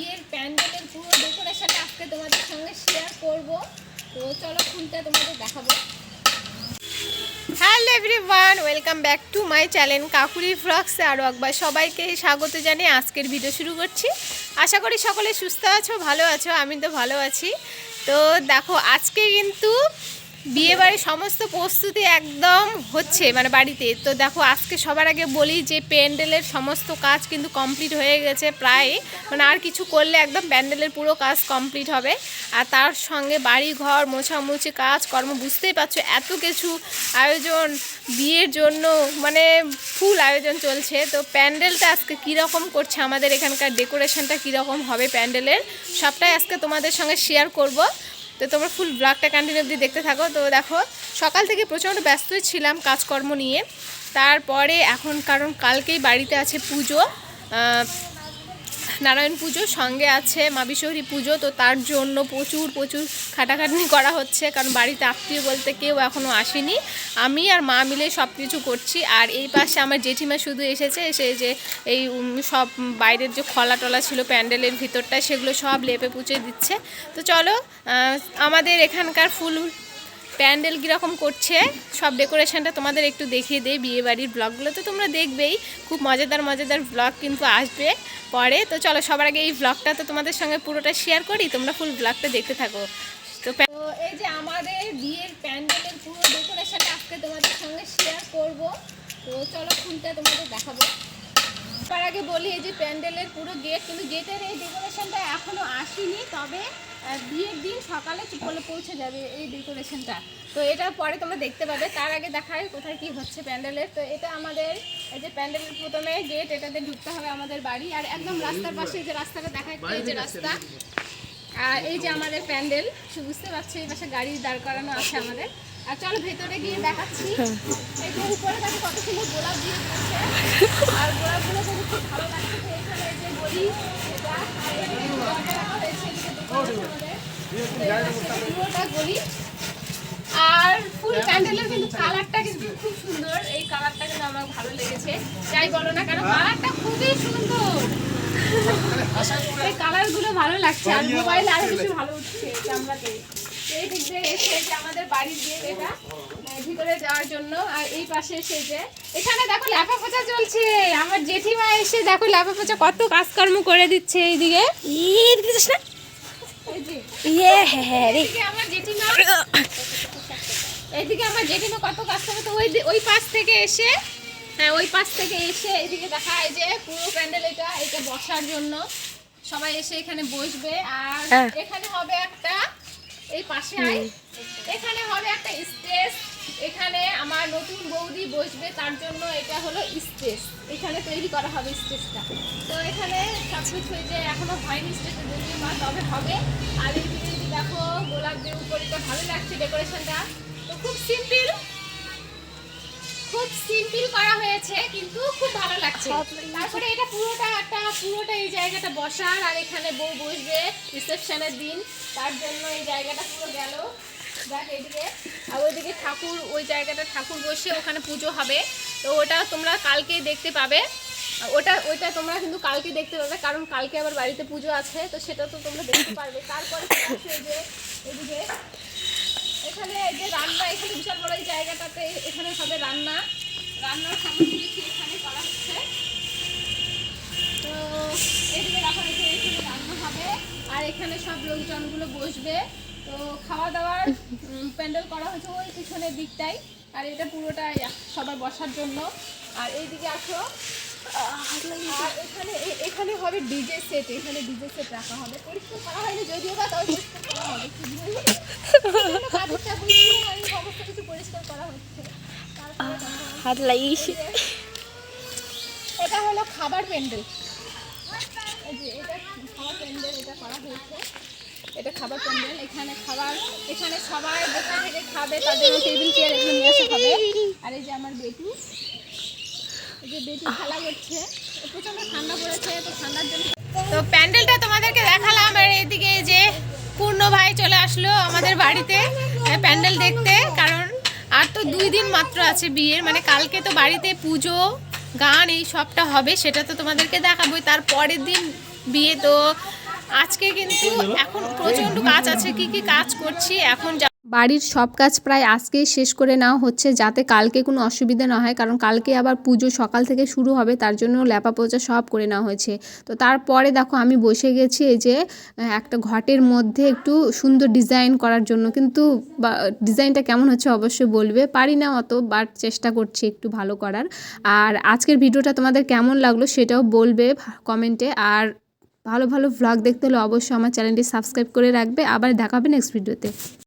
বিয়ের প্যান্ডেলের পুরো ডেকোরেশনটা আজকে তোমাদের সঙ্গে শেয়ার করব। তো চলো ফুলটা তোমাদের দেখাবো। Hello everyone welcome back to my channel কাকুরি ফ্রক্সে আরও একবার সবাইকে স্বাগত জানিয়ে আজকের ভিডিও শুরু করছি। আশা করি সকলে সুস্থ আছো, ভালো আছো আমি তো ভালো আছি। তো দেখো, আজকে কিন্তু বিয়েবাড়ির সমস্ত প্রস্তুতি একদম হচ্ছে মানে বাড়িতে। তো দেখো, আজকে সবার আগে বলি যে প্যান্ডেলের সমস্ত কাজ কিন্তু কমপ্লিট হয়ে গেছে প্রায়। মানে আর কিছু করলে একদম প্যান্ডেলের পুরো কাজ কমপ্লিট হবে। আর তার সঙ্গে বাড়ি ঘর মোছামুছি কাজ, কর্ম, বুঝতেই পারছ, এত কিছু আয়োজন, বিয়ের জন্য মানে ফুল আয়োজন চলছে। তো প্যান্ডেলটা আজকে কীরকম করছে, আমাদের এখানকার ডেকোরেশনটা কীরকম হবে প্যান্ডেলের, সবটাই আজকে তোমাদের সঙ্গে শেয়ার করব। তো তোমরা ফুল ব্লগটা কন্টিনিউ অবধি দেখতে থাকো। তো দেখো, সকাল থেকে প্রচণ্ড ব্যস্তই ছিলাম কাজকর্ম নিয়ে। তারপরে এখন কারণ কালকেই বাড়িতে আছে পুজো। নারায়ণ পুজো, সঙ্গে আছে মা বিশ্বহরী পুজো, তো তার জন্য প্রচুর প্রচুর খাটাখাটনি করা হচ্ছে, কারণ বাড়িতে আত্মীয় বলতে কেউ এখনও আসেনি। আমি আর মা মিলে সব কিছু করছি, আর এই পাশে আমার জেঠিমা শুধু এসেছে, এসে যে এই সব বাইরের যে খলা টলা ছিল প্যান্ডেলের ভিতরটা, সেগুলো সব লেপে পুচে দিচ্ছে। তো চলো আমাদের এখানকার ফুল প্যান্ডেল কীরকম করছে, সব ডেকোরেশনটা তোমাদের একটু দেখিয়ে দেই বিয়ে বাড়ির ব্লগগুলো তো তোমরা দেখবেই, খুব মজাদার মজাদার ব্লগ কিন্তু আসবে পরে। তো চলো, সবার আগে এই ব্লগটা তো তোমাদের সঙ্গে পুরোটা শেয়ার করি, তোমরা ফুল ব্লগটা দেখতে থাকো। তো এই যে আমাদের বিয়ের প্যান্ডেলের পুরো ডেকোরেশনটা আজকে তোমাদের সঙ্গে শেয়ার করব। তো চলো ফুলটা তোমাদের দেখাবো। তার আগে বলি, এই যে প্যান্ডেলের পুরো গেট কিন্তু গেটের এই ডেকোরেশনটা এখনও আসেনি, তবে বিয়ের দিন সকালে চুপলে পৌঁছে যাবে এই ডেকোরেশনটা তো এটা পরে তোমরা দেখতে পাবে, তার আগে দেখায় কোথায় কি হচ্ছে প্যান্ডেলের। তো এটা আমাদের, এই যে প্যান্ডেলের প্রথমে গেট এটাতে ঢুকতে হবে আমাদের বাড়ি, আর একদম রাস্তার পাশে যে রাস্তাটা দেখায় এই যে রাস্তা আর এই যে আমাদের প্যান্ডেল বুঝতে পারছ, এই পাশে গাড়ি দাঁড় করানো আছে আমাদের। আর চলো ভেতরে গিয়ে দেখাচ্ছি। এই উপরে দেখো কত সুন্দর গোলাপ দিয়ে দিয়েছে আর গোলাপগুলো খুব ভালো লাগছে এই যে গলি। আর ফুল প্যান্ডেলের কিন্তু কালারটা কিন্তু খুব সুন্দর। এই কালারটা কিন্তু আমার ভালো লেগেছে। যাই বলো না কেন, কালারটা খুবই সুন্দর। এই কালারগুলো ভালো লাগছে আর মোবাইল আরও বেশি ভালো উঠছে ক্যামেরাতে এই দিক দিয়ে এসে যে আমাদের বাড়ির গেট এটা আহ, ভিতরে যাওয়ার জন্য আর এই পাশে এসে যে এখানে দেখো ল্যাপা পোচা চলছে। আমার জেঠিমা এসে দেখো ল্যাপা পোচা কত কাজকর্ম করে দিচ্ছে এইদিকে। এই যে এইদিকে আমার জেঠিমা এইদিকে আমার জেঠিমা কত কাজ করে তো ওই ওই পাশ থেকে এসে হ্যাঁ ওই পাশ থেকে এসে এইদিকে দেখা এই যে পুরো প্যান্ডেল এটা এটা বসার জন্য। সবাই এসে এখানে বসবে। আর হ্যাঁ। এখানে হবে একটা এই পাশে এখানে হবে একটা স্টেজ। এখানে আমার নতুন বৌদি বসবে তার জন্য এটা হলো স্টেজ। এখানে তৈরি করা হবে স্টেজটা। তো এখানে সব কিছু এই যে এখনও হয়নি স্টেজে যদিও বা তবে হবে। আর এইদিকে যদি দেখো গোলাপ দিয়ে উপরটা ভালো লাগছে ডেকোরেশনটা। তো খুব সিম্পল খুব সিম্পল করা হয়েছে, কিন্তু খুব ভালো লাগছে। তারপরে এটা পুরোটা একটা, পুরোটা এই জায়গাটা বসার, আর এখানে বউ বসবে রিসেপশনের দিন। তার জন্য এই জায়গাটা পুরো গেল। এদিকে। আর ওইদিকে ঠাকুর, ওই জায়গাটা ঠাকুর বসে ওখানে পুজো হবে। তো ওটা তোমরা কালকে দেখতে পাবে। ওটা, ওইটা তোমরা কিন্তু কালকে দেখতে পাবে, কারণ কালকে আবার বাড়িতে পুজো আছে, তো সেটা তো তোমরা দেখতে পারবে। তারপরে যে, এদিকে। এখানে যে রান্না, এখানে বিশাল বড় এই জায়গাটাতে এখানে হবে রান্না। রান্নার সামগ্রী কিছু এখানে করা হচ্ছে? তো এদিকে রাখা হয়েছে এখানে রান্না হবে, আর এখানে সব লোকজনগুলো বসবে। তো খাওয়া দাওয়ার প্যান্ডেল করা হয়েছে ওই পিছনের দিকটাই। আর এটা পুরোটাই সবার বসার জন্য। আর এইদিকে আসো। আর এখানে এখানে হবে ডিজে সেট, এখানে ডিজে সেট রাখা হবে। পরিষ্কার করা হয়নি যদিও বা তাও পরিষ্কার করা হবে। কাজের চাপ সমস্ত কিছু পরিষ্কার করা হচ্ছে। তারপরে হাত লাগিয়েছি। এটা হলো খাবার প্যান্ডেল। এটা খাবার প্যান্ডেল খাবার এখানে সবাই খাবে টেবিল চেয়ার বেটু বেটু তো প্যান্ডেলটা তোমাদেরকে দেখালাম, আর এইদিকে যে পূর্ণ ভাই চলে আসলো আমাদের বাড়িতে প্যান্ডেল দেখতে, কারণ আর তো দুই দিন মাত্র আছে বিয়ের মানে কালকে তো বাড়িতে পুজো গান এই সবটা হবে সেটা তো তোমাদেরকে দেখাবোই। তার পরের দিন বিয়ে তো আজকে কিন্তু এখন প্রচণ্ড কাজ আছে কি কি কাজ করছি এখন যা- বাড়ির সব কাজ প্রায় আজকেই শেষ করে নেওয়া হচ্ছে, যাতে কালকে কোনো অসুবিধা না হয়। কারণ কালকে আবার পুজো সকাল থেকে শুরু হবে, তার জন্য ল্যাপা পোচা সব করে নেওয়া হয়েছে। তো তারপরে দেখো, আমি বসে গেছি এই যে একটা ঘটের মধ্যে একটু সুন্দর ডিজাইন করার জন্য। কিন্তু ডিজাইনটা কেমন হচ্ছে অবশ্যই বলবে। পারি না অত, বাট চেষ্টা করছি একটু ভালো করার। আর আজকের ভিডিওটা তোমাদের কেমন লাগল সেটাও বলবে কমেন্টে। আর ভালো ভালো ভ্লগ দেখতে হলে অবশ্যই আমার চ্যানেলটি সাবস্ক্রাইব করে রাখবে। আবার দেখাবে নেক্সট ভিডিওতে